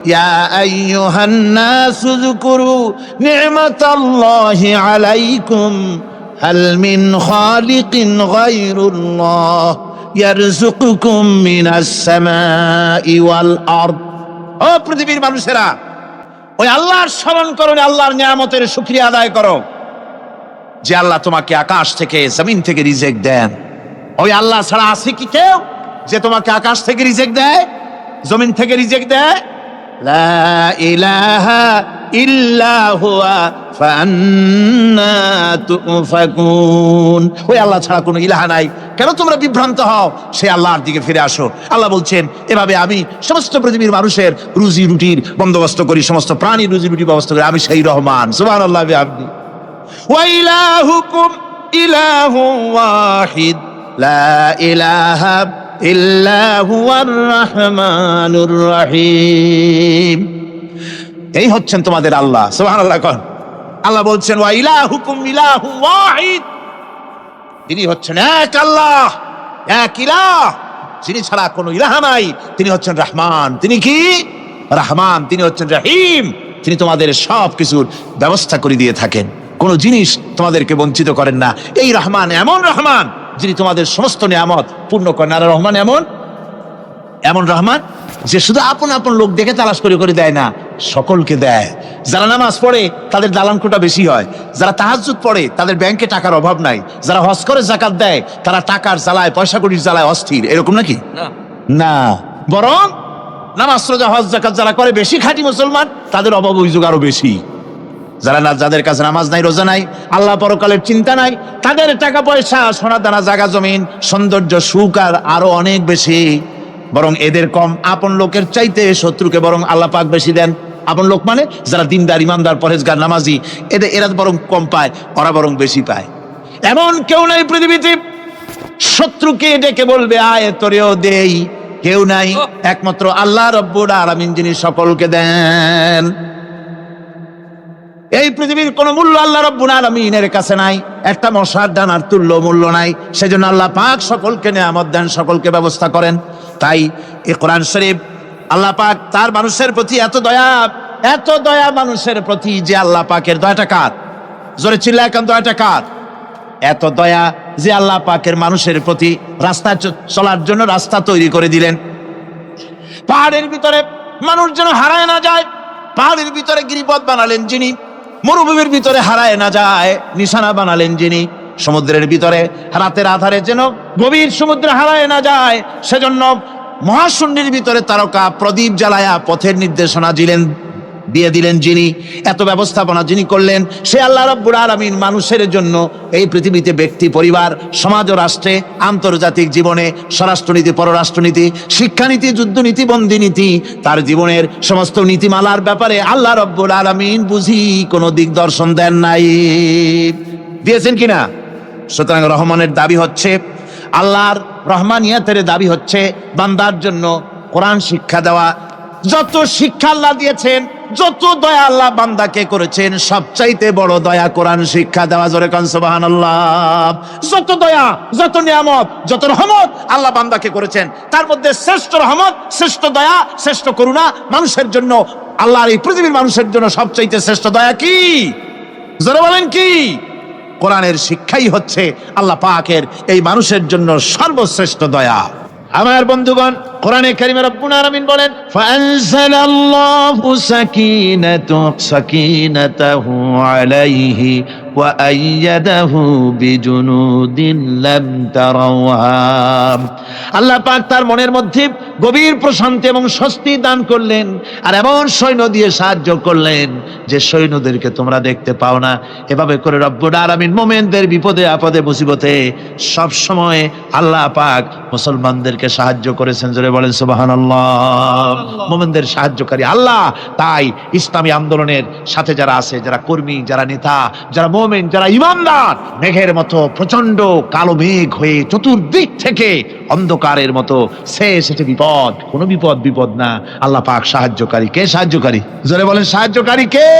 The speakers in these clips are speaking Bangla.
يا أيها الناس اذكروا نعمة الله عليكم هل من خالق غير الله يرزقكم من السماء والأرض ও পৃথিবীর মানুষেরা ওই আল্লাহর স্মরণ করো আল্লাহর নিয়ামতের শুকরিয়া আদায় করো যে আল্লাহ তোমাকে আকাশ থেকে জমিন থেকে রিজেক্ট দেন ওই আল্লাহ ছাড়া আছে কি কেউ যে তোমাকে আকাশ থেকে রিজেক্ট দেয় জমিন থেকে রিজেক্ট দেয় লা ইলাহা ইল্লাহুয়া ফান্না তুফাকুন। ওই আল্লাহ ছাড়া কোনো ইলাহা নাই। কেন তোমরা বিভ্রান্ত হও? সে আল্লাহর দিকে ফিরে আসো। আল্লাহ বলছেন, এভাবে আমি সমস্ত পৃথিবীর মানুষের রুজি রুটির বন্দোবস্ত করি, সমস্ত প্রাণী রুজি রুটির ব্যবস্থা করি। আমি সেই রহমান। সুবান আল্লাহ আপনি ওয়াইলাহুকুম ইলাহু ওয়াহিদ। লা ইলাহা রহমানুর রহিম। এই হচ্ছেন তোমাদের আল্লাহ আল্লাহ কন। আল্লাহ বলছেন, ওয়া ইলাহুকুম ইলাহু ওয়াহিদ। তিনি হচ্ছেন এক আল্লাহ, এক ইলাহ। যিনি ছাড়া কোনো ইলাহা নাই। তিনি হচ্ছেন রহমান। তিনি কি? রহমান। তিনি হচ্ছেন রহিম। তিনি তোমাদের সব কিছুর ব্যবস্থা করে দিয়ে থাকেন। কোনো জিনিস তোমাদেরকে বঞ্চিত করেন না। এই রহমান এমন রহমান যিনি তোমাদের সমস্ত নিয়ামত পূর্ণ করেন। আর রহমান এমন? এমন রহমান? যে শুধু আপন আপন লোক দেখে তালাশ করে করে দেয় না সকলকে দেয়। যারা নামাজ পড়ে তাদের দালানকোটা বেশি হয়। যারা তাহাজুদ পড়ে তাদের ব্যাংকে টাকার অভাব নাই। যারা হজ করে জাকাত দেয় তারা টাকার জ্বালায় পয়সা কড়ির জ্বালায় অস্থির। এরকম নাকি? না। বরং নামাজ রোজা হজ জাকাত যারা করে বেশি খাঁটি মুসলমান তাদের অভাব অভিযোগ আরও বেশি। যারা না যাদের কাছে নামাজ নাই রোজা নাই আল্লাহ পরকালের চিন্তা নাই তাদের টাকা পয়সা সোনা দানা জাগা জমিন সৌন্দর্য সুখ আর আরও অনেক বেশি। বরং এদের কম আপন লোকের চাইতে শত্রুকে বরং আল্লাহ পাক বেশি দেন। আপন লোক মানে যারা দিনদার ইমানদার পরেজগার নামাজি এদের এরা বরং কম পায় ওরা বরং বেশি পায়। এমন কেউ নাই পৃথিবীতে শত্রুকে ডেকে বলবে আয় তোরেও দেই। কেউ নাই একমাত্র আল্লাহ রব্বুর আলামিন যিনি সকলকে দেন। এই পৃথিবীর কোন মূল্য আল্লাহ রব্বুল আলমিনের কাছে নাই। একটা মশার ডানার তুল্য মূল্য নাই। সেজন্য আল্লাহ পাক সকলকে নেয়ামত দেন, সকলকে ব্যবস্থা করেন। তাই এ কোরআন শরীফ আল্লাহ পাক তার মানুষের প্রতি এত দয়া এত দয়া মানুষের প্রতি যে আল্লাহ পাকের দয়াটা কার? জোরে চিল্লা এখন দয়াটা কার? এত দয়া যে আল্লাহ পাকের মানুষের প্রতি রাস্তা চলার জন্য রাস্তা তৈরি করে দিলেন। পাহাড়ের ভিতরে মানুষ যেন হারায় না যায়, পাহাড়ের ভিতরে গিরিপথ বানালেন যিনি। মরুভূমির ভিতরে হারায় না যায়, নিশানা বানালেন যিনি। সমুদ্রের ভিতরে রাতের আধারে যেন গভীর সমুদ্রে হারায় না যায়, সেজন্য মহাশূন্যের ভিতরে তারকা প্রদীপ জ্বালায়া পথের নির্দেশনা দিলেন। দিয়ে দিলেন যিনি, এত ব্যবস্থাপনা যিনি করলেন, সে আল্লাহ রব্বুর আলমিন মানুষের জন্য এই পৃথিবীতে ব্যক্তি, পরিবার, সমাজ ও রাষ্ট্রে আন্তর্জাতিক জীবনে স্বরাষ্ট্রনীতি, পররাষ্ট্রনীতি, শিক্ষানীতি, যুদ্ধনীতি, বন্দিনীতি, তার জীবনের সমস্ত নীতিমালার ব্যাপারে আল্লাহ রব্বুর আলমিন বুঝি কোনো দিক দর্শন দেন নাই। দিয়েছেন কিনা? সুতরাং রহমানের দাবি হচ্ছে, আল্লাহর রহমানিয়াতের দাবি হচ্ছে, বান্দার জন্য কোরআন শিক্ষা দেওয়া, যত শিক্ষা আল্লাহ দিয়েছেন যত দয়া আল্লাহ বান্দাকে করেছেন, সবচাইতে বড় দয়া কোরআন শিক্ষা দেওয়া, জোরে কান সুবহানাল্লাহ। যত দয়া, যত নিয়ামত, যত রহমত আল্লাহ বান্দাকে করেছেন, তার মধ্যে শ্রেষ্ঠ রহমত, শ্রেষ্ঠ দয়া, শ্রেষ্ঠ করুণা মানুষের জন্য, আল্লাহর এই পৃথিবীর মানুষের জন্য সবচাইতে শ্রেষ্ঠ দয়া কি? জোরে বলেন কি? কোরআনের শিক্ষাই হচ্ছে আল্লাহ পাকের এই মানুষের জন্য সর্বশ্রেষ্ঠ দয়া। আমার বন্ধুগণ কোরআনে কারিমে রব্বুল আলামিন বলেন ফাআনজালাল্লাহু সাকিনাতু সাকিনাতাহু আলাইহি আল্লাহ পাক তার মনের মধ্যে গভীর প্রশান্তি এবং স্বস্তি দান করলেন আর এমন সৈন্য দিয়ে সাহায্য করলেন যে সৈন্যদেরকে তোমরা দেখতে পাও না। এভাবে করে রব্বুল মোমেনদের বিপদে, আপদে, মুসিবতে সব সময় আল্লাহ পাক মুসলমানদেরকে সাহায্য করেছেন। জোরে বলেন, সুবহানাল্লাহ। মোমেনদের সাহায্যকারী আল্লাহ। তাই ইসলামী আন্দোলনের সাথে যারা আছে, যারা কর্মী, যারা নেতা, যারা মোমেন যারা ইমানদার, মেঘের মতো প্রচণ্ড কালো মেঘ হয়ে চতুর্দিক থেকে অন্ধকারের মতো সে এসেছে বিপদ, কোনো বিপদ বিপদ না। আল্লাহ পাক সাহায্যকারী। কে সাহায্যকারী? জোরে বলেন, সাহায্যকারী কে?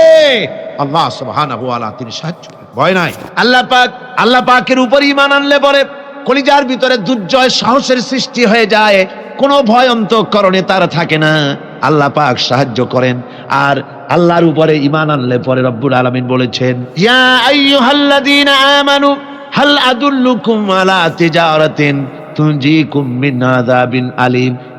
আল্লাহ সুবহানাহু ওয়া তাআলা তিনি সাহায্যকারী ভয় নাই। আল্লাহ পাক, আল্লাহ পাকের উপর ঈমান আনলে পরে কলিজার ভিতরে দুর্জয় সাহসের সৃষ্টি হয়ে যায়। কোনো ভয় অন্তঃকরণে তার থাকে না। আল্লাহ পাক সাহায্য করেন। আর আল্লাহর উপরে ইমান আনলে পরে রব্বুল আলমিন বলেছেন, ইয়া হাল আদুল্লুকুম আলা তিজারাতিন তুনজিকুম মিন আযাবিন আলিম।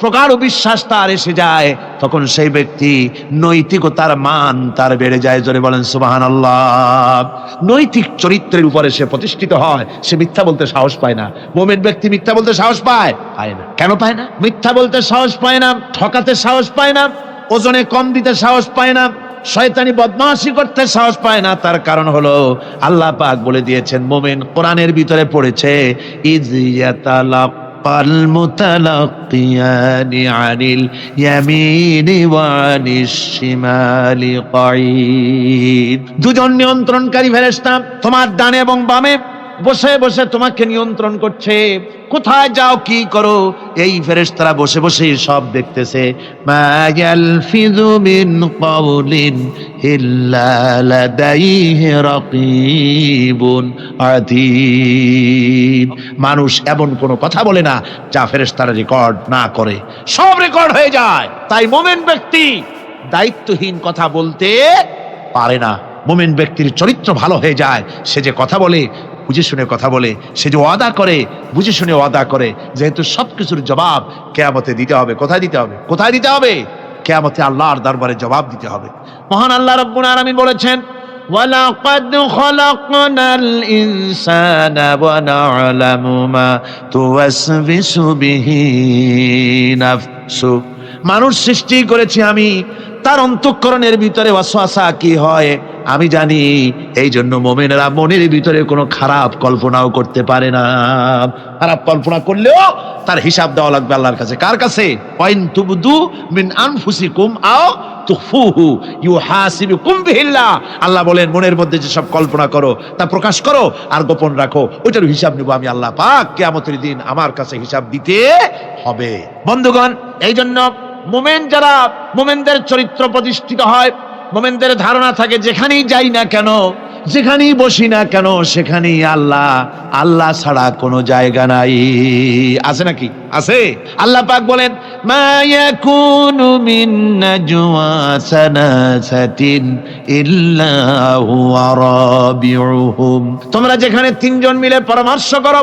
প্রগাঢ় বিশ্বাস তার এসে যায়, তখন সেই ব্যক্তি নৈতিকতার মান তার বেড়ে যায়। জোরে বলেন সুবাহান আল্লাহ নৈতিক চরিত্রের উপরে সে প্রতিষ্ঠিত হয়, সে মিথ্যা বলতে সাহস পায় না। মোমেন ব্যক্তি মিথ্যা বলতে সাহস পায়? পায় না। কেন পায় না? মিথ্যা বলতে সাহস পায় না, ঠকাতে সাহস পায় না, ওজনে কম দিতে সাহস পায় না, শয়তানি বদমাশি করতে সাহস পায় না। তার কারণ হলো, আল্লাহ পাক বলে দিয়েছেন, মোমেন কোরআনের ভিতরে পড়েছে ইজিয়াতালাক المتلقيان عن اليمين وعن الشمال قعيد দুজন নিয়ন্ত্রণকারী ফেরেশতা তোমার ডানে এবং বামে বসে বসে তোমাকে নিয়ন্ত্রণ করছে। কোথায় যাও, কি করো? এই ফেরেশতারা বসে বসে সব দেখতেছে। মিন মানুষ এমন কোনো কথা বলে না যা ফেরেশতারা রেকর্ড না করে। সব রেকর্ড হয়ে যায়। তাই মোমেন ব্যক্তি দায়িত্বহীন কথা বলতে পারে না। মোমেন ব্যক্তির চরিত্র ভালো হয়ে যায়। সে যে কথা বলে বুঝে শুনে কথা বলে সে যে ওয়াদা করে বুঝে শুনে ওয়াদা করে যেহেতু সবকিছুর জবাব কেয়ামতে দিতে হবে কোথায় দিতে হবে কোথায় দিতে হবে কেয়ামতে আল্লাহর দরবারে জবাব দিতে হবে মহান আল্লাহ রব্বুল আলামিন বলেছেন ولقد خلقنا الإنسان ونعلم ما توسوس به نفسه মানুষ সৃষ্টি করেছি আমি তার অন্তঃকরণের ভিতরে ওয়াসওয়াসা কি হয়? আমি জানি এই জন্য মোমেনেরা মনের ভিতরে কোনো খারাপ কল্পনাও করতে পারে না। খারাপ কল্পনা করলেও তার হিসাব দেওয়া লাগবে আল্লাহর কাছে। কার কাছে? আল্লাহ বলেন, মনের মধ্যে যে সব কল্পনা করো, তা প্রকাশ করো আর গোপন রাখো। ওইটার হিসাব নিব আমি আল্লাহ পাক। কিয়ামতের দিন আমার কাছে হিসাব দিতে হবে। বন্ধুগণ এই জন্য মোমেন যারা মোমেনদের চরিত্র প্রতিষ্ঠিত হয়, মোমেনদের ধারণা থাকে যেখানেই যাই না কেন, যেখানেই বসি না কেন, সেখানেই আল্লাহ আল্লাহ ছাড়া কোনো জায়গা নাই। আছে নাকি? আছে? আল্লাহ পাক বলেন, মা ইয়াকুনু মিন নাজওয়া সানাসাতিন ইল্লা তোমরা যেখানে তিনজন মিলে পরামর্শ করো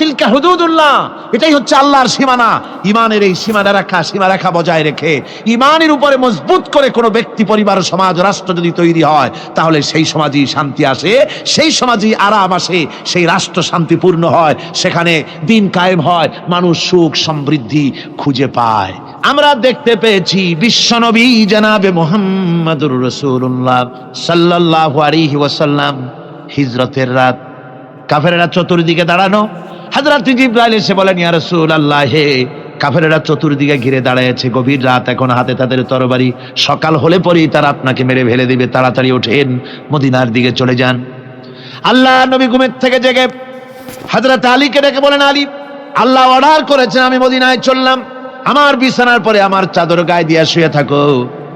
তিলকা হুদুদুল্লাহ, এটাই হচ্ছে আল্লাহর সীমানা। ইমানের এই সীমানা সীমা রেখা বজায় রেখে ইমানের উপরে মজবুত করে কোনো ব্যক্তি, পরিবার, সমাজ, রাষ্ট্র যদি তৈরি হয়, তাহলে সেই শান্তি আসে, সেই আরাম আসে, সেই রাষ্ট্র শান্তিপূর্ণ হয়, সেখানে দিন কায়েম হয়, মানুষ সুখ সমৃদ্ধি খুঁজে পায়। আমরা দেখতে পেয়েছি বিশ্বনবী জানাবে মোহাম্মদুর রসুল্লাহ আলাইহি ওয়াসাল্লাম, হিজরতের রাত। কাফেরেরা চতুর্দিকে দাঁড়ানো হাজরাত জিব্রাইল এসে বলেন, ইয়া রাসূলুল্লাহ, হে কাফেরেরা চতুর্দিকে ঘিরে দাঁড়ায়ছে, গভীর রাত এখন হাতে তাদের তরবারি। সকাল হলে পরেই তারা আপনাকে মেরে ফেলে দিবে। তাড়াতাড়ি ওঠেন, মদিনার দিকে চলে যান। আল্লাহ নবী ঘুমের থেকে জেগে হাজরত আলীকে ডেকে বলেন, আলী, আল্লাহ অর্ডার করেছেন, আমি মদিনায় চললাম। আমার বিছানার পরে আমার চাদর গায়ে দিয়ে শুয়ে থাকো।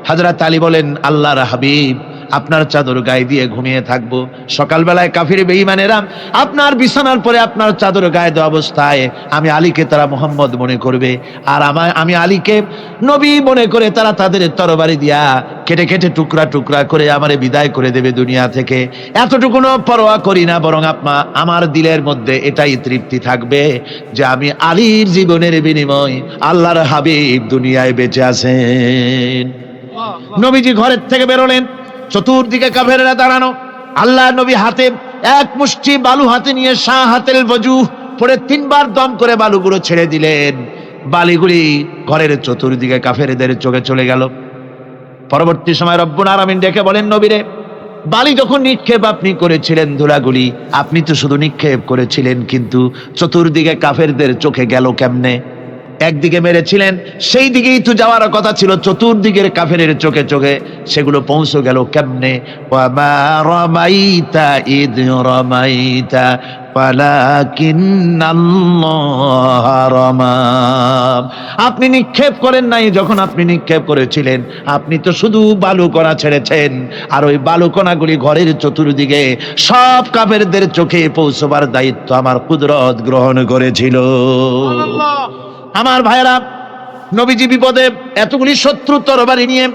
হাজরত আলী বলেন, আল্লাহর হাবিব আপনার চাদর গায়ে দিয়ে ঘুমিয়ে থাকব। সকালবেলায় কাফির বেঈমানেরা আপনার বিছানার পরে আপনার চাদর গায়ে দেওয়া অবস্থায় আমি আলীকে তারা মোহাম্মদ মনে করবে। আর আমার আমি আলীকে নবী মনে করে তারা তাদের তরবারি দিয়া কেটে কেটে টুকরা টুকরা করে আমারে বিদায় করে দেবে দুনিয়া থেকে। এতটুকুনো পরোয়া করি না বরং আপনা আমার দিলের মধ্যে এটাই তৃপ্তি থাকবে যে আমি আলীর জীবনের বিনিময় আল্লাহর হাবিব দুনিয়ায় বেঁচে আছেন। নবীজি ঘরের থেকে বেরোলেন। চতুর্দিকে কাফেরেরা দাঁড়ানো। আল্লাহ নবী হাতে এক মুষ্টি বালু হাতে নিয়ে শাহ হাতের বজু পরে তিনবার দম করে বালুগুলো ছেড়ে দিলেন। বালিগুলি ঘরের চতুর্দিকে কাফেরদের চোখে চলে গেল। পরবর্তী সময় রব্বুল আরামিন ডেকে বলেন, নবীরে, বালি যখন নিক্ষেপ আপনি করেছিলেন ধুলাগুলি, আপনি তো শুধু নিক্ষেপ করেছিলেন, কিন্তু চতুর্দিকে কাফেরদের চোখে গেল কেমনে? একদিকে মেরেছিলেন, সেই দিকেই তো যাওয়ার কথা ছিল, চতুর্দিকের কাফেরের চোখে চোখে সেগুলো পৌঁছে গেল কেমনে? রমাইতা রমাইতা আপনি নিক্ষেপ করেন নাই যখন আপনি নিক্ষেপ করেছিলেন, আপনি তো শুধু বালু কণা ছেড়েছেন, আর ওই বালু কণাগুলি ঘরের চতুর্দিকে সব কাফেরদের চোখে পৌঁছবার দায়িত্ব আমার কুদরত গ্রহণ করেছিল। আমার ভাইরা নবীজি বিপদে এতগুলি শত্রু তরবারি নিয়ে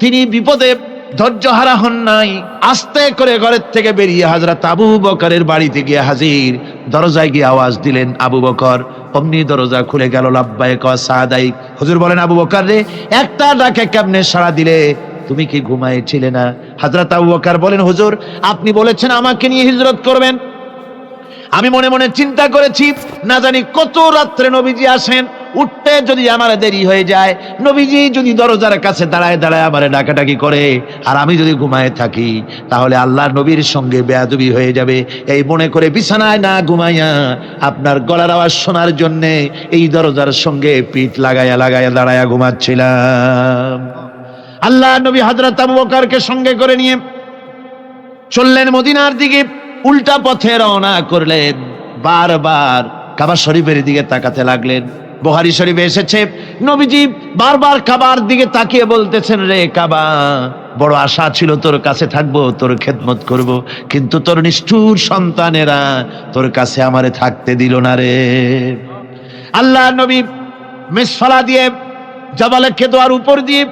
তিনি বিপদে ধৈর্য হারা হন নাই, আস্তে করে ঘরের থেকে বেরিয়ে হাজরা আবু বকরের বাড়িতে গিয়ে হাজির। দরজায় গিয়ে আওয়াজ দিলেন, আবু বকর, অমনি দরজা খুলে গেল লাব্বাই সাদাইক। হজুর বলেন, আবু বকর রে, একটা ডাকে কেমনে সাড়া দিলে? তুমি কি ঘুমাইছিলে না? হাজরা আবু বকর বলেন, হুজুর, আপনি বলেছেন আমাকে নিয়ে হিজরত করবেন। আমি মনে মনে চিন্তা করেছি, না জানি কত রাত্রে নবীজি আসেন, উঠতে যদি আমার দেরি হয়ে যায়, নবীজি যদি দরজার কাছে দাঁড়ায় দাঁড়ায় আমার ডাকাডাকি করে, আর আমি যদি ঘুমায় থাকি, তাহলে আল্লাহ নবীর সঙ্গে বেয়াদবি হয়ে যাবে। এই মনে করে বিছানায় না ঘুমাইয়া আপনার গলার আওয়াজ শোনার জন্যে এই দরজার সঙ্গে পিঠ লাগাইয়া লাগাইয়া দাঁড়াইয়া ঘুমাচ্ছিলাম। আল্লাহ নবী হাজরত আবু বকরকে সঙ্গে করে নিয়ে চললেন মদিনার দিকে। উল্টা পথে রওনা করলেন, বারবার কাবা শরীফের দিকে তাকাতে লাগলেন। বোহারি শরীফে এসেছে, নবীজি বারবার কাবার দিকে তাকিয়ে বলতেছেন, রে কাবা, বড় আশা ছিল তোর কাছে থাকব, তোর খেদমত করব, কিন্তু তোর নিষ্ঠুর সন্তানেরা তোর কাছে আমারে থাকতে দিল না রে। আল্লাহ নবী মিসফালা দিয়ে জাবালে খেদোয়ার উপর দিয়ে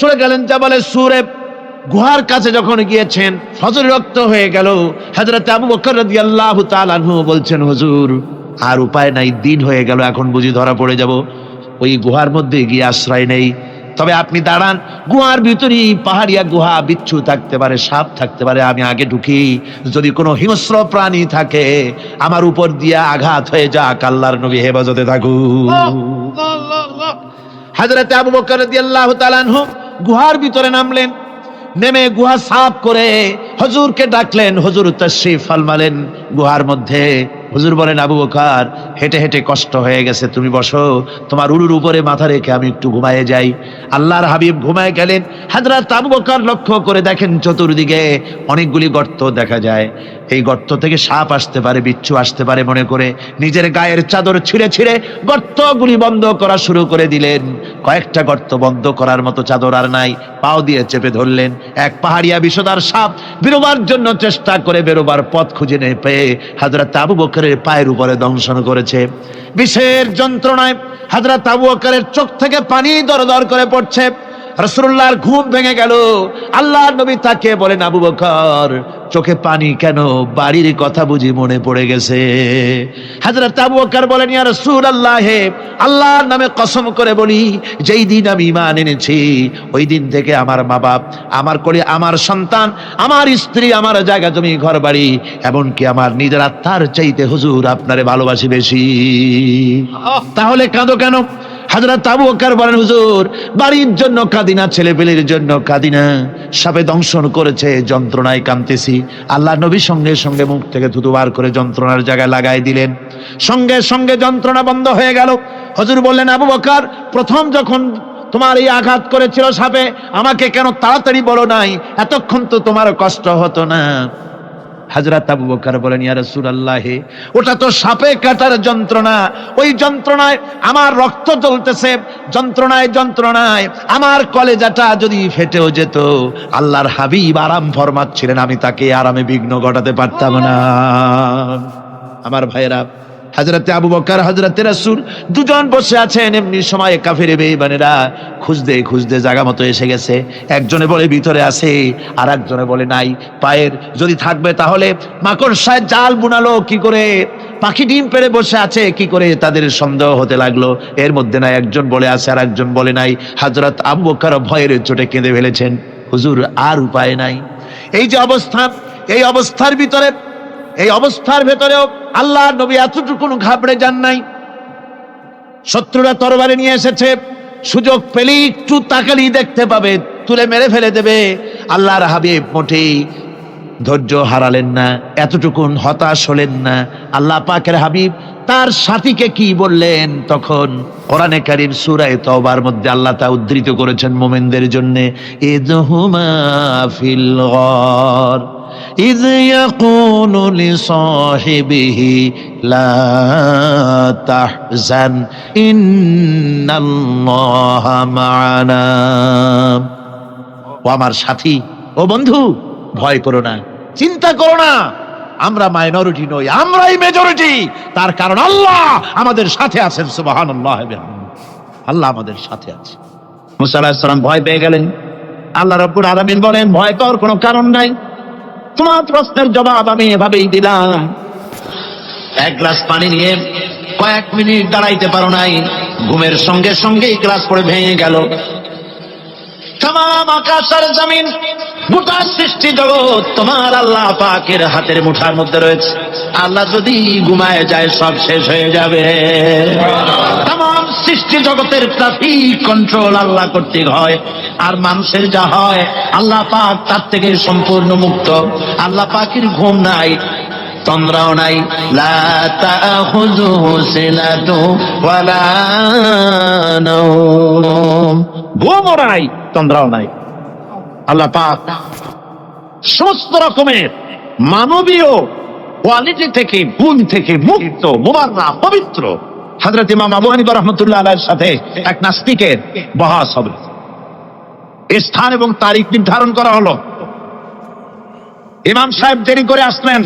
চলে গেলেন জাবালে সুরে। গুহার কাছে যখন গিয়েছেন ফজর রক্ত হয়ে গেল। হযরত আবু বকর রাদিয়াল্লাহু তাআলা আনহু বলছেন হুজুর আর উপায় নাই দিন হয়ে গেল এখন বুঝি ধরা পড়ে যাব। ওই গুহার মধ্যে গিয়ে আশ্রয় নেই। তবে আপনি দাঁড়ান গুহার ভিতরেই পাহাড়িয়া গুহা বিচ্ছু থাকতে পারে সাপ থাকতে পারে আমি আগে ঢুকি। যদি কোনো হিংস্র প্রাণী থাকে আমার উপর দিয়ে আঘাত হয়ে যাক আল্লাহর নবী হেফাজতে থাকু হাজরত আবু বকর রাদিয়াল্লাহু তাআলা আনহু গুহার ভিতরে নামলেন। নেমে গুহা সাফ করে হজুরকে ডাকলেন, হজুর তশরিফ ফলমালেন গুহার মধ্যে। হুজুর বলেন, আবু বকর, হেঁটে হেঁটে কষ্ট হয়ে গেছে, তুমি বসো, তোমার উরুর উপরে মাথা রেখে আমি একটু ঘুমায়ে যাই। আল্লাহর হাবিব ঘুমায় গেলেন হাজরাত আবু বকর লক্ষ্য করে দেখেন চতুর্দিকে অনেকগুলি গর্ত দেখা যায়। এই গর্ত থেকে সাপ আসতে পারে, বিচ্ছু আসতে পারে মনে করে। নিজের গায়ের চাদর ছিঁড়ে ছিঁড়ে গর্তগুলি বন্ধ করা শুরু করে দিলেন। কয়েকটা গর্ত বন্ধ করার মতো চাদর আর নাই। পাও দিয়ে চেপে ধরলেন। এক পাহাড়িয়া বিষদার সাপ বেরোবার জন্য চেষ্টা করে বেরোবার পথ খুঁজে নেই পেয়ে হাজরা আবু বকরের পায়ের উপরে দংশন করেছে। বিষের যন্ত্রণায় হাজরা আবু বকরের চোখ থেকে পানি দর দর করে পড়ছে। রসুল্লাহর ঘুম ভেঙে গেল। আল্লাহ নবী তাকে বলেন আবু বকর চোখে পানি কেন? বাড়ির কথা বুঝি মনে পড়ে গেছে। হাজরত আবু বকর বলেন ইয়া রাসূলুল্লাহ হে আল্লাহর নামে কসম করে বলি যেই দিন আমি ঈমান এনেছি ওই দিন থেকে আমার মা বাপ আমার করে আমার সন্তান আমার স্ত্রী আমার জায়গা জমি ঘর বাড়ি এমনকি আমার নিজের আত্মার চাইতে হুজুর আপনারে ভালোবাসি বেশি। তাহলে কাঁদো কেন? হাজরত আবু বকর বলেন, হুজুর, বাড়ির জন্য কাদিনা ছেলে পেলের জন্য কাদিনা। সাপে দংশন করেছে, যন্ত্রণায় কামতেছি আল্লাহ নবী সঙ্গে সঙ্গে মুখ থেকে থুতু বার করে যন্ত্রণার জায়গায় লাগাই দিলেন। সঙ্গে সঙ্গে যন্ত্রণা বন্ধ হয়ে গেল। হুজুর বললেন, আবু বকর, প্রথম যখন তোমার এই আঘাত করেছিল সাপে, আমাকে কেন তাড়াতাড়ি বলো নাই? এতক্ষণ তো তোমার কষ্ট হতো না। হাজরাত আবু বকর বলেন, ইয়া রাসূলুল্লাহ, ওটা তো সাপে কাটার যন্ত্রণা। ওই যন্ত্রণায় আমার রক্ত জ্বলতেছে, যন্ত্রণায় যন্ত্রণায়। আমার কলেজাটা যদি ফেটেও যেত, আল্লাহর হাবিব আরাম ফরমাচ্ছিলেন আমি তাকে আরামে বিঘ্ন ঘটাতে পারতাম না। আমার ভাইয়েরা হাজরাতে আবু বকর হাজরাতে রাসূল দুজন বসে আছেন এমনি সময় কাফের বেঈমানেরা। খুঁজতে খুঁজতে জায়গা মতো এসে গেছে। একজনে বলে, ভিতরে আছে। আর একজনে বলে, নাই। পায়ের যদি থাকবে তাহলে মাকড়সায় জাল বুনালো, কি করে? পাখি ডিম পেড়ে বসে আছে, কি করে তাদের সন্দেহ হতে লাগল? এর মধ্যে না একজন বলে আছে আর একজন বলে নাই। হাজরত আবু বকর ভয়ের চোটে কেঁদে ফেলেছেন। হুজুর, আর উপায় নাই। এই যে অবস্থা এই অবস্থার ভিতরে এই অবস্থার ভেতরেও আল্লাহ নবী এতটুকু ঘাবড়ে যান নাই। শত্রুরা তরবারে নিয়ে এসেছে, সুযোগ পেলেই একটু তাকালি দেখতে পাবে, তুলে মেরে ফেলে দেবে। আল্লাহর হাবিব মোটেই ধৈর্য হারালেন না, এতটুকুন হতাশ হলেন না। আল্লাহ পাকের হাবিব তার সাথীকে কি বললেন? তখন কোরআনে কারিম সূরায়ে তওবার মধ্যে আল্লাহ তা উদ্ধৃত করেছেন মোমেনদের জন্য, ইদহুমা ফিল গর। إذ يقول لصاحبه لا تحزن إن الله معنا ও আমার সাথী ও বন্ধু ভয় করো না চিন্তা করো না আমরা মাইনরিটি নই আমরাই মেজরিটি তার কারণ আল্লাহ আমাদের সাথে আছেন সুবাহান আল্লাহ আমাদের সাথে আছে মুসা আলাহিস সালাম ভয় পেয়ে গেলেন আল্লাহ রব্বুল আলামিন বলেন ভয় পাওয়ার কোনো কারণ নাই তোমার প্রশ্নের জবাব আমি এভাবেই দিলাম। এক গ্লাস পানি নিয়ে কয়েক মিনিট দাঁড়াইতে পারো নাই। ঘুমের সঙ্গে সঙ্গেই গ্লাস করে ভেঙে গেল। তাম আকাশ আর গোটা সৃষ্টি জগৎ তোমার আল্লাহ পাকের হাতের মুঠার মধ্যে রয়েছে। আল্লাহ যদি ঘুমায় যায়, সব শেষ হয়ে যাবে। তাম সৃষ্টি জগতের ট্রাফিক কন্ট্রোল আল্লাহ কর্তৃক হয়। আর মানুষের যা হয়, আল্লাহ পাক তার থেকে সম্পূর্ণ মুক্ত। আল্লাহ পাকের ঘুম নাই, তন্দ্রাও নাই। ঘুমও নাই, তন্দ্রাও নাই। আল্লাহ পাক সমস্ত রকমের মানবীয় কোয়ালিটি থেকে, গুণ থেকে মুক্ত মোবাররা পবিত্র হযরত ইমাম আবু হানিফা রাহমাতুল্লাহ আলাইহির সাথে এক নাস্তিকের বহাস হবে। স্থান এবং তারিখ নির্ধারণ করা হলো। ইমাম সাহেব দেরি করে আসলেন।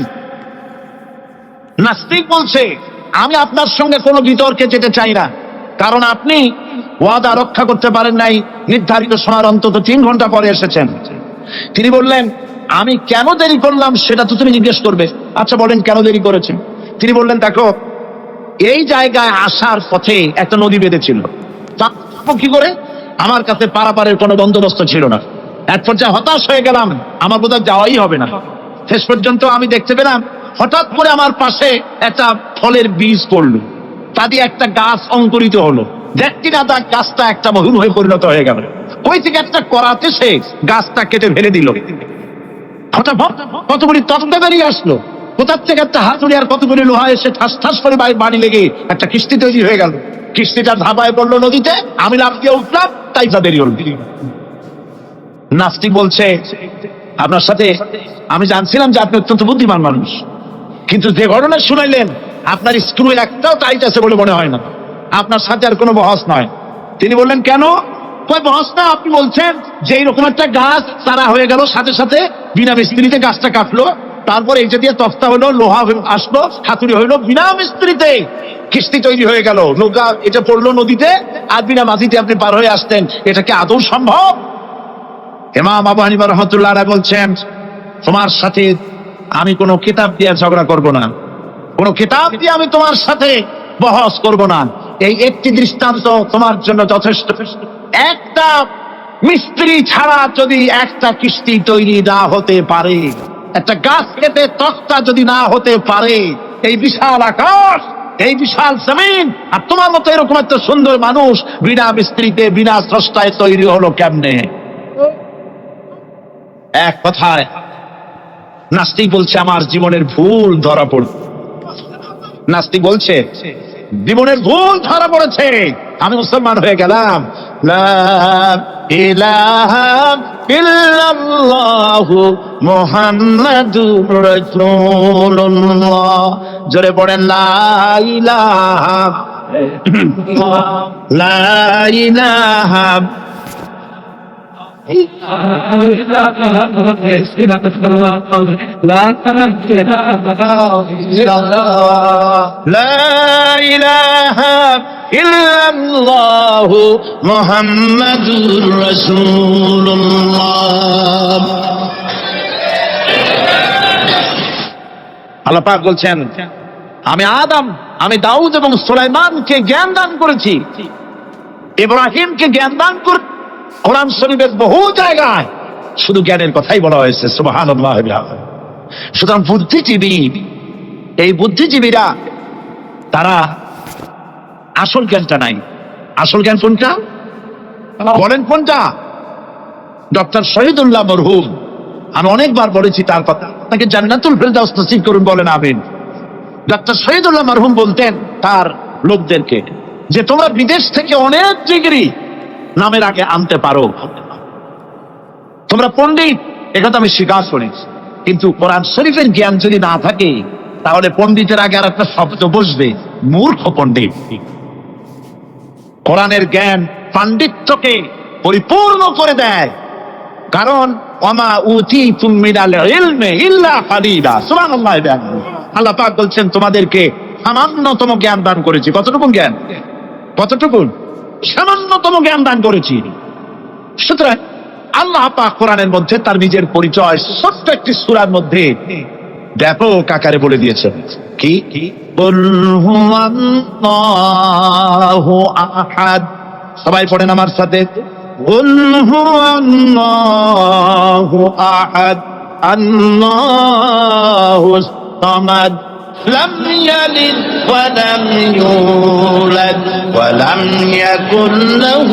নাস্তিক বলছে, আমি আপনার সঙ্গে কোনো বিতর্কে যেতে চাই না। কারণ আপনি ওয়াদা রক্ষা করতে পারেন নাই, নির্ধারিত সময়ের অন্তত তিন ঘণ্টা পরে এসেছেন। তিনি বললেন, আমি কেন দেরি করলাম সেটা তো তুমি জিজ্ঞেস করবে। আচ্ছা বলেন, কেন দেরি করেছেন? তিনি বললেন, দেখো, এই জায়গায় আসার পথে একটা নদী বেঁধেছিল। কি করে? আমার কাছে পারাপারের কোনো বন্দোবস্ত ছিল না। এক পর্যায়ে হতাশ হয়ে গেলাম, আমার বোধহয় যাওয়াই হবে না। শেষ পর্যন্ত আমি দেখতে পেলাম, হঠাৎ করে আমার পাশে একটা ফলের বীজ পড়ল। তা দিয়ে একটা গাছ অঙ্কুরিত হলো। দেখছি না তার গাছটা একটা মহুল হয়ে পরিণত হয়ে গেল। ওই থেকে একটা করাতে সে গাছটা কেটে ফেলে দিল। কতগুলি তত্ত্বে বেরিয়ে আসলো। কোথার থেকে একটা হাতুড়ি আর কতগুলি লোহা এসে ঠাস ঠাস করে বাড়ি- লেগে একটা কিস্তি তৈরি হয়ে গেল। কিস্তিটা ধাপায় পড়ল নদীতে, আমি লাভ দিয়ে উঠলাম, তাই তা দেরি হল নাস্তিক বলছে, আপনার সাথে আমি জানছিলাম যে আপনি অত্যন্ত বুদ্ধিমান মানুষ। কিন্তু যে ঘটনা শুনাইলেন, আপনার স্ক্রু একটাও টাইট আছে বলে মনে হয় না। আপনার সাথে আর কোনো বহস নয়। তিনি বললেন, কেন? বহস না, আপনি বলছেন যে এইরকম একটা গাছ তারা হয়ে গেল, সাথে সাথে বিনা মিস্ত্রিতে গাছটা কাটলো। তারপর এইটা দিয়ে তফতা হলো, লোহা আসলো হাতুড়ি হইল বিনা মিস্ত্রিতে। কিস্তি তৈরি হয়ে গেল, নৌকা এটা পড়ল নদীতে আর বিনা মাঝিতে আপনি পার হয়ে আসতেন। এটা কি আদৌ সম্ভব? ইমাম আবু হানিফা রহমতুল্লাহ বলছেন, তোমার সাথে আমি কোনো কিতাব দিয়ে ঝগড়া করব না। কোনো কিতাব দিয়ে আমি তোমার সাথে বহস করব না। এই একটি দৃষ্টান্ত তোমার জন্য যথেষ্ট। একটা মিস্ত্রি ছাড়া যদি একটা কিস্তি তৈরি না হতে পারে, একটা গাছ কেটে তক্তা যদি না হতে পারে, এই বিশাল আকাশ, এই বিশাল জমিন, আর তোমার মতো এরকম একটা সুন্দর মানুষ বিনা মিস্ত্রিতে, বিনা স্রষ্টায় তৈরি হলো কেমনে? এক কথায়, নাস্তিক বলছে আমার জীবনের ভুল ধরা পড়ল। নাস্তিক বলছে জীবনের ভুল ধরা পড়েছে। আমি মুসলমান হয়ে গেলাম। জোরে পড়েন লাইলা ইলাহা ইল্লাল্লাহ মুহাম্মাদুর রাসূলুল্লাহ। আল্লাহ পাক বলছেন, আমি আদম, আমি দাউদ এবং সুলাইমানকে জ্ঞান দান করেছি। ইব্রাহিমকে জ্ঞান দান করেছি কোরআন শরীফের বহু জায়গায় শুধু জ্ঞানের কথাই বলা হয়েছে, সুবহানাল্লাহ সুতরাং বুদ্ধিজীবী, এই বুদ্ধিজীবীরা, তারা আসল জ্ঞানটা নাই। আসল জ্ঞান কোনটা? বলেন কোনটা? ডক্টর শহীদুল্লাহ মরহুম। আমি অনেকবার বলেছি তার কথা। তাকে জান্নাতুল ফেরদাউস নসিব করুন, বলেন আমিন। ডক্টর শহীদুল্লাহ মরহুম বলতেন তার লোকদেরকে যে তোমরা বিদেশ থেকে অনেক ডিগ্রি নামের আগে আনতে পারো। তোমরা পণ্ডিত একথা আমি স্বীকার করি কিন্তু কোরআন শরীফের জ্ঞান যদি না থাকে, তাহলে পণ্ডিতের আগে আর একটা শব্দ বসবে, মূর্খ পণ্ডিত। কোরআনের জ্ঞান পাণ্ডিত্যকে পরিপূর্ণ করে দেয়। কারণ অমা উতি তুমিনাল আল্লাহ বলছেন, তোমাদেরকে সামান্যতম জ্ঞান দান করেছি। কতটুকু জ্ঞান? কতটুকু সামান্যতম জ্ঞান দান করেছি। সুতরাং আল্লাহ পাক কোরআনের মধ্যে তার নিজের পরিচয় ছোট্ট একটি সূরার মধ্যে ব্যাপক আকারে বলে দিয়েছেন। কি? আহাদ। সবাই পড়েন আমার সাথে। আহাদ। আল্লাহুস সামাদ। لم يلد ولم يولد ولم يكن له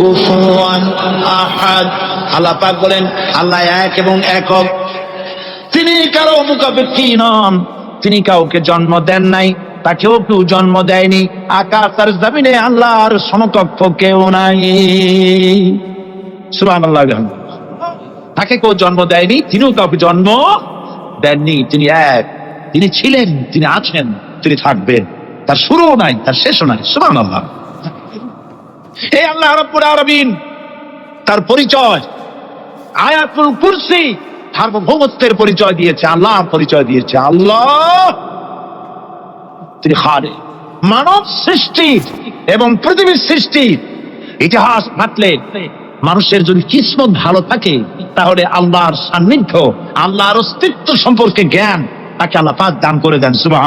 كفوا احد আল্লাহ পাক বলেন আল্লাহ এক এবং একক তিনি কারো মুখাপেক্ষী নন তিনি কাউকে জন্ম দেন নাই তাকেও কেউ জন্ম দেয়নি আকাশ আর জমিনে আল্লাহর সমকক্ষ কেউ নাই সুবহান আল্লাহ তাকে কেউ জন্ম দেয়নি তিনিও কাউকে জন্ম দেননি তিনি এক তিনি ছিলেন, তিনি আছেন, তিনি থাকবেন। তার শুরুও নাই, তার শেষও নাই সুবহান আল্লাহ এই আল্লাহ আলামিন, তার পরিচয়, আয়াতুল কুরসি সার্বভৌমত্বের পরিচয় দিয়েছে আল্লাহ পরিচয় দিয়েছে। আল্লাহ, তিনি খারে মানব সৃষ্টি এবং পৃথিবীর সৃষ্টি, ইতিহাস ঘাটলে মানুষের যদি কিসমত ভালো থাকে, তাহলে আল্লাহর সান্নিধ্য, আল্লাহর অস্তিত্ব সম্পর্কে জ্ঞান তাকে আল্লাহ পাক দান করে দেন সুবাহ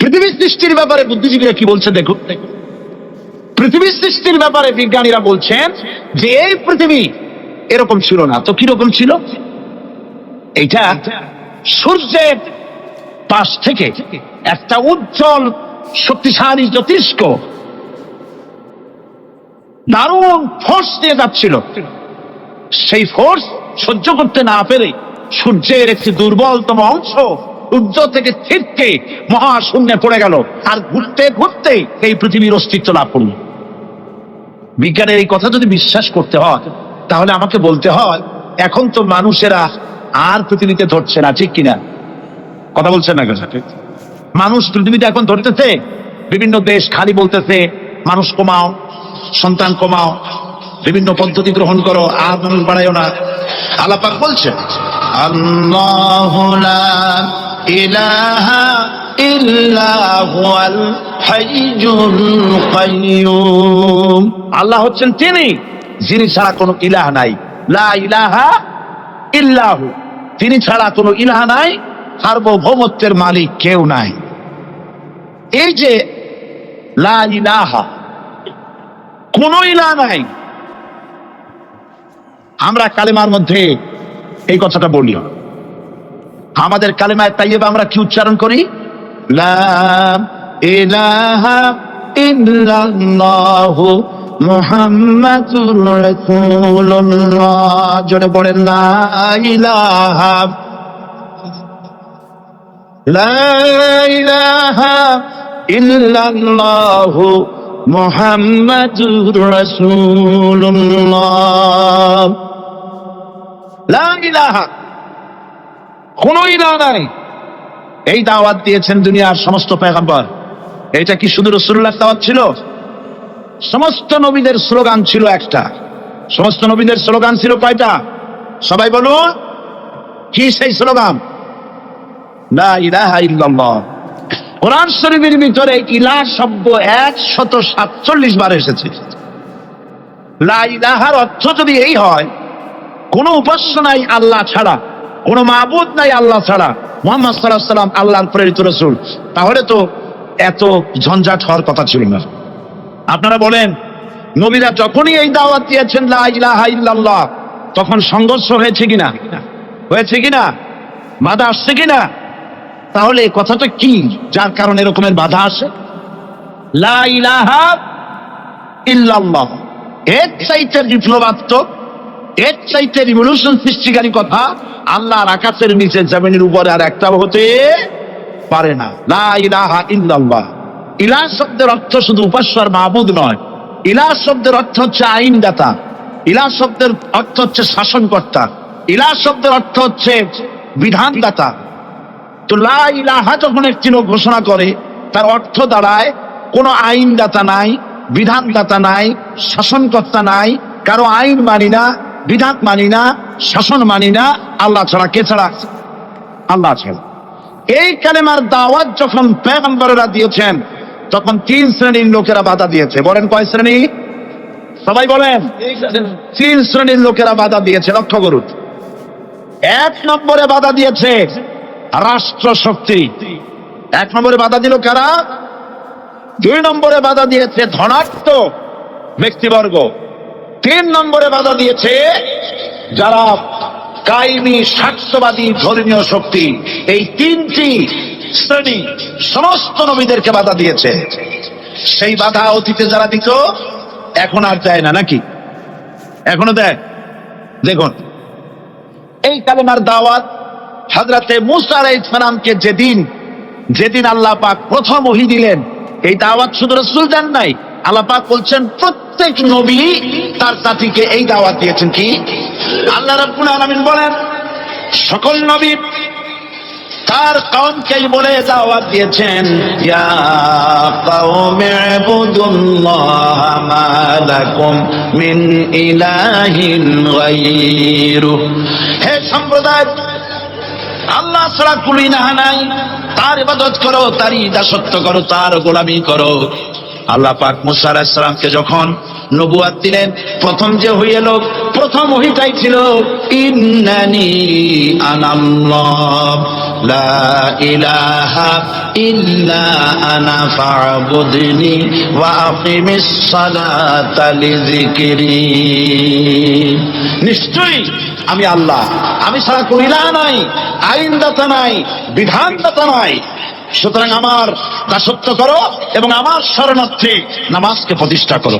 পৃথিবীর সৃষ্টির ব্যাপারে বুদ্ধিজীবীরা কি বলছে দেখুন। পৃথিবীর সৃষ্টির ব্যাপারে বিজ্ঞানীরা বলছেন যে এই পৃথিবী এরকম ছিল না। তো কীরকম ছিল? এইটা সূর্যের পাশ থেকে একটা উজ্জ্বল, শক্তিশালী জ্যোতিষ্ক দারুণ ফোর্স দিয়ে যাচ্ছিল। সেই ফোর্স সহ্য করতে না পেরে সূর্যের একটি দুর্বলতম অংশ সূর্য থেকে ছিটকে মহাশূন্যে পড়ে গেল। আর ঘুরতে ঘুরতে এই পৃথিবীর অস্তিত্ব লাভ করল। বিজ্ঞানের এই কথা যদি বিশ্বাস করতে হয়, তাহলে আমাকে বলতে হয়, এখন তো মানুষেরা আর পৃথিবীতে ধরছে না, ঠিক কিনা? কথা বলছেন না কথা মানুষ পৃথিবীতে এখন ধরতেছে, বিভিন্ন দেশ খালি বলতেছে, মানুষ কমাও, সন্তান কমাও, বিভিন্ন পদ্ধতি গ্রহণ করো, আর মানুষ বাড়াইও না। আলাপাক বলছে আল্লাহ ইলাহা ইল্লা হুয়াল হাইয়ুল কাইয়ুম। আল্লাহ হচ্ছেন তিনি, যিনি ছাড়া কোনো ইলাহ নাই। লা ইলাহা ইল্লাহু। তিনি ছাড়া কোনো ইলাহ নাই, সার্বভৌমত্বের মালিক কেউ নাই। এই যে লা ইলাহা, কোন ইলাহ নাই। আমরা কালেমার মধ্যে এই কথাটা বলি আমাদের কালেমায় তাইয়েবা আমরা কি উচ্চারণ করি? মুহাম্মাদুর লা কোন ইলাহ। নাই। এই দাওয়াত দিয়েছেন দুনিয়ার সমস্ত পেগম্বর এটা কি শুধু রসুল্লাহ দাওয়াত ছিল? সমস্ত নবীদের স্লোগান ছিল একটা। সমস্ত নবীদের স্লোগান ছিল কয়টা? সবাই বলুন কি সেই স্লোগান? কোরআন শরীফের ভিতরে ইলাহ শব্দ একশত সাতচল্লিশ বার এসেছে। লা ইলাহার অর্থ যদি এই হয় কোন উপাস্য নাই আল্লাহ ছাড়া, কোন মাবুদ নাই আল্লাহ ছাড়া। মোহাম্মদ সাল্লাহ সাল্লাম আল্লাহর প্রেরিত রসুল। তাহলে তো এত ঝঞ্ঝাট হওয়ার কথা ছিল না। আপনারা বলেন, নবীরা যখনই এই দাওয়াত দিয়েছেন তখন সংঘর্ষ হয়েছে কিনা? হয়েছে কিনা? বাধা আসছে কিনা? তাহলে কথাটা কি? যার কারণে এরকমের বাধা আসে? ইল্লাল্লাহ। এর চাইতে বিপ্লবাত্মক এর চাইতে রিভলিউশন সৃষ্টিকারী কথা আল্লাহর আকাশের নিচে জমিনের উপরে আর একটা হতে পারে না। লা ইলাহা ইল্লাল্লাহ। ইলাহ শব্দের অর্থ শুধু উপাস্য আর মাহবুদ নয়। ইলাহ শব্দের অর্থ হচ্ছে আইনদাতা। ইলাহ শব্দের অর্থ হচ্ছে শাসনকর্তা। ইলাহ শব্দের অর্থ হচ্ছে বিধানদাতা। তো লা ইলাহা যখন একটি লোক ঘোষণা করে, তার অর্থ দাঁড়ায় কোনো আইনদাতা নাই, বিধানদাতা নাই, শাসনকর্তা নাই, কারও আইন মানি না বিধান মানি না, শাসন মানি না, আল্লাহ ছাড়া কে ছাড়া? আল্লাহ ছাড়া এই কালেমার দাওয়াত যখন পেগম্বরেরা দিয়েছেন, তখন তিন শ্রেণির লোকেরা বাধা দিয়েছে। বলেন কয় শ্রেণি? সবাই বলেন। তিন শ্রেণির লোকেরা বাধা দিয়েছে, লক্ষ্য করুন। এক নম্বরে বাধা দিয়েছে রাষ্ট্র শক্তি এক নম্বরে বাধা দিল কারা? দুই নম্বরে বাধা দিয়েছে ধনাত্ম ব্যক্তিবর্গ। তিন নম্বরে বাধা দিয়েছে যারা কাইমি স্বার্থবাদী ধর্মীয় শক্তি, এই তিনটি শ্রেণি সমস্ত নবীদেরকে বাধা দিয়েছে। সেই বাধা অতীতে যারা দিত, এখন আর দেয় না, নাকি? এখনও দেয়? দেখুন, এই কালেমার দাওয়াত হাজরাতে মুসা আলাইহিসসালামকে যেদিন যেদিন আল্লাহ পাক প্রথম ওহী দিলেন, এই দাওয়াত শুধু রসুল দেন নাই আল্লাহ পাক বলছেন, প্রত্যেক নবী তার জাতিকে এই দাওয়াত দিয়েছেন কি? আল্লাহ রাব্বুল আলামিন বলেন, সকল নবী তার কওমকেই বলে দাওয়াত দিয়েছেন হে সম্প্রদায়, আল্লাহ ছাড়া কুলি না নাই। তার ইবাদত করো, তারই দাসত্ব করো, তার গোলামি করো। আল্লাহ পাক মুসা আলাইহিস সালামকে যখন নবুয়াত দিলেন, প্রথম যে হয়ে এলো প্রথম ওহিটাই ছিল, ইন্নানি আনাল্লাহ, লা ইলাহা ইল্লা আনা ফা'বুদনি ওয়া আকিমিস সালাতা লিযিকরি। নিশ্চয়ই আমি আল্লাহ। আমি ছাড়া কোন ইলাহ নাই, আইনদাতা নাই, বিধানদাতা নাই। সুতরাং আমার দাসত্ব করো এবং আমার শরণার্থী নামাজকে প্রতিষ্ঠা করো।